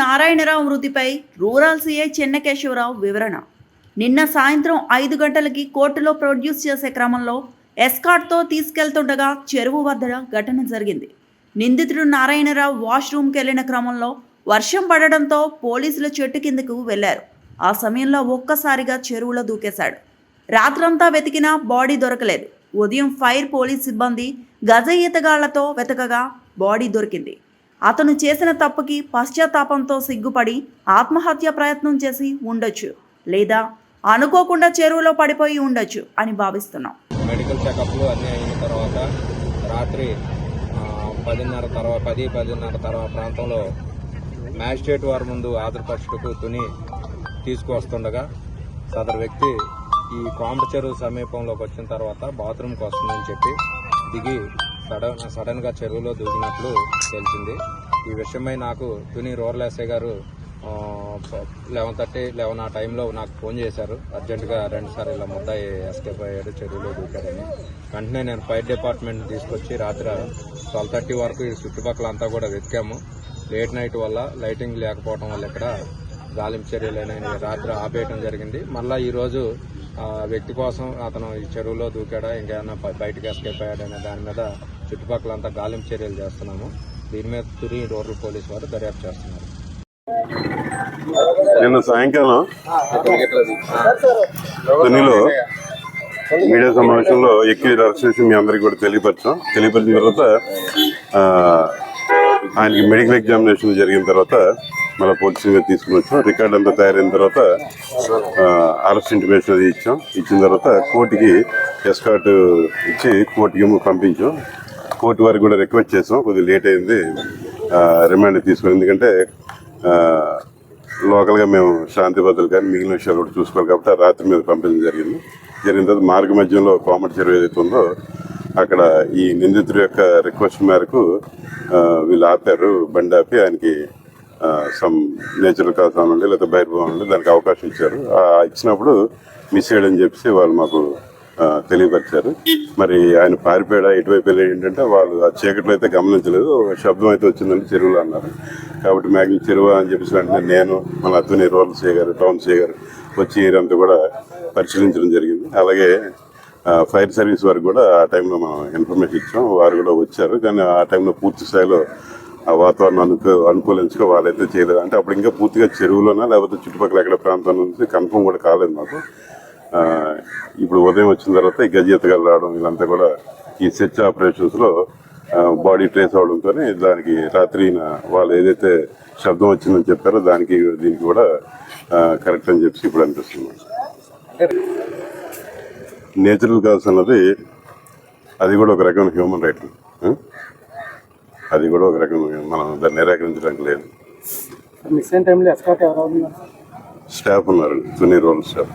నారాయణరావు మృతిపై rural CI Chennakesavarao వివరణ. నిన్న సాయంత్రం ఐదు గంటలకి కోర్టులో ప్రొడ్యూస్ చేసే క్రమంలో ఎస్కాట్తో తీసుకెళ్తుండగా చెరువు వద్ద ఘటన జరిగింది. నిందితుడు నారాయణరావు వాష్రూమ్కి వెళ్ళిన క్రమంలో వర్షం పడడంతో పోలీసులు చెట్టు కిందకు వెళ్ళారు ఆ సమయంలో ఒక్కసారిగా చెరువులో దూకేశాడు. రాత్రంతా వెతికినా బాడీ దొరకలేదు. ఉదయం ఫైర్ పోలీస్ సిబ్బంది గజ ఈతగాళ్ళతో వెతకగా బాడీ దొరికింది. అతను చేసిన తప్పుకి పశ్చాత్తాపంతో సిగ్గుపడి ఆత్మహత్య ప్రయత్నం చేసి ఉండొచ్చు లేదా అనుకోకుండా చెరువులో పడిపోయి ఉండొచ్చు అని భావిస్తున్నాం. మెడికల్ చెకప్లు అన్నీ అయిన తర్వాత రాత్రి పదిన్నర తర్వాత పది పదిన్నర తర్వాత ప్రాంతంలో మ్యాజిస్ట్రేట్ వారి ముందు ఆధారపరచుటకు తుని తీసుకువస్తుండగా సదరు వ్యక్తి ఈ కోంబ చెరువు సమీపంలోకి వచ్చిన తర్వాత బాత్రూమ్కి వస్తుందని చెప్పి దిగి సడన్ సడన్గా చెరువులో దూకినట్లు తెలిసింది. ఈ విషయమై నాకు తుని రూరల్ ఎస్ఐ గారు లెవెన్ థర్టీ లెవెన్ ఆ టైంలో నాకు ఫోన్ చేశారు. అర్జెంటుగా రెండు సార్లు ఇలా ముద్దాయి ఎస్కేప్ అయ్యాడు చెరువులో దూకాడని. వెంటనే నేను ఫైర్ డిపార్ట్మెంట్ తీసుకొచ్చి రాత్రి ట్వెల్వ్ థర్టీ వరకు ఈ చుట్టుపక్కల అంతా కూడా వెతికాము. లేట్ నైట్ వల్ల లైటింగ్ లేకపోవడం వల్ల ఇక్కడ గాలింపు చర్యలు అనేవి రాత్రి ఆపేయడం జరిగింది. మళ్ళీ ఈరోజు ఆ వ్యక్తి కోసం అతను ఈ చెరువులో దూకాడా ఇంకేమైనా బ- బయటకు ఎస్కేప్ అయ్యాడనే దాని మీద చుట్టుపక్కల అంతా గాలింపు చర్యలు చేస్తున్నాము. దీని మీద తురి రూరల్ పోలీస్ వారు దర్యాప్తు చేస్తున్నారు. నిన్న సాయంకాలం తునిలో మీడియా సమావేశంలో ఎక్కువ అరెస్ట్ చేసి మీ అందరికీ కూడా తెలియపరచాం. తెలియపరిచిన తర్వాత ఆయనకి మెడికల్ ఎగ్జామినేషన్ జరిగిన తర్వాత మళ్ళీ పోలీస్ మీద తీసుకుని వచ్చాం రికార్డ్ అంతా తయారైన తర్వాత అరెస్ట్ ఇంటిమేషన్ అది ఇచ్చాం. ఇచ్చిన తర్వాత కోర్టుకి ఎస్కాట్ ఇచ్చి కోర్టుకి పంపించాం. కోర్టు వారికి కూడా రిక్వెస్ట్ చేసాం. కొద్దిగా లేట్ అయింది. రిమాండ్ తీసుకుని ఎందుకంటే లోకల్గా మేము శాంతి భద్రతలు కానీ మిగిలిన విషయాలు కూడా చూసుకోవాలి కాబట్టి ఆ రాత్రి మీద పంపించడం జరిగింది. జరిగిన తర్వాత మార్గ మధ్యంలో కోమటి చెరువు ఏదైతే ఉందో అక్కడ ఈ నిందితుడి యొక్క రిక్వెస్ట్ మేరకు వీళ్ళు ఆపారు. బండి ఆపి ఆయనకి సమ్ నేచురల్ కాజ్ అనండి లేదా బహిర్భావం అనండి దానికి అవకాశం ఇచ్చారు. ఇచ్చినప్పుడు మిస్ చేయడం చెప్పేసి వాళ్ళు మాకు తెలియపరిచారు. మరి ఆయన పారిపోయాడా? ఎటువైపు వెళ్ళాడు ఏంటంటే వాళ్ళు ఆ చీకట్లో అయితే గమనించలేదు. ఒక శబ్దం అయితే వచ్చిందని చెరువులో అన్నారు. కాబట్టి మ్యాగ్జిన్ చెరువు అని చెప్పేసి వెంటనే నేను మన అత్తుని రూరల్ సీ గారు టౌన్ సీ గారు వచ్చి ఏరియా అంతా కూడా పరిశీలించడం జరిగింది. అలాగే ఫైర్ సర్వీస్ వారికి కూడా ఆ టైంలో మనం ఇన్ఫర్మేషన్ ఇచ్చాం. వారు కూడా వచ్చారు. కానీ ఆ టైంలో పూర్తి స్థాయిలో ఆ వాతావరణం అనుకూ అనుకూలించుకో వాళ్ళైతే చేయలేదు? అంటే అప్పుడు ఇంకా పూర్తిగా చెరువులోనా లేకపోతే చుట్టుపక్కల ఎక్కడ ప్రాంతం నుంచి కన్ఫర్మ్ కూడా కాలేదు మాకు. ఇప్పుడు ఉదయం వచ్చిన తర్వాత ఈ గజెత్తగాలు రావడం వీళ్ళంతా కూడా ఈ సెర్చ్ ఆపరేషన్స్లో బాడీ ట్రేస్ అవడంతో దానికి రాత్రి వాళ్ళు ఏదైతే శబ్దం వచ్చిందని చెప్పారో దానికి దీనికి కూడా కరెక్ట్ అని చెప్పి ఇప్పుడు అనిపిస్తుంది నేచురల్ కాల్స్ అన్నది అది కూడా ఒక రకమైన హ్యూమన్ రైట్ అది కూడా ఒక రకమైన మనం దాన్ని నిరాకరించడానికి లేదు. మిస్ అయిన టైంలో ఎవరు ఉన్నారు. స్టాఫ్ ఉన్నారు తుని రోల్ స్టాఫ్.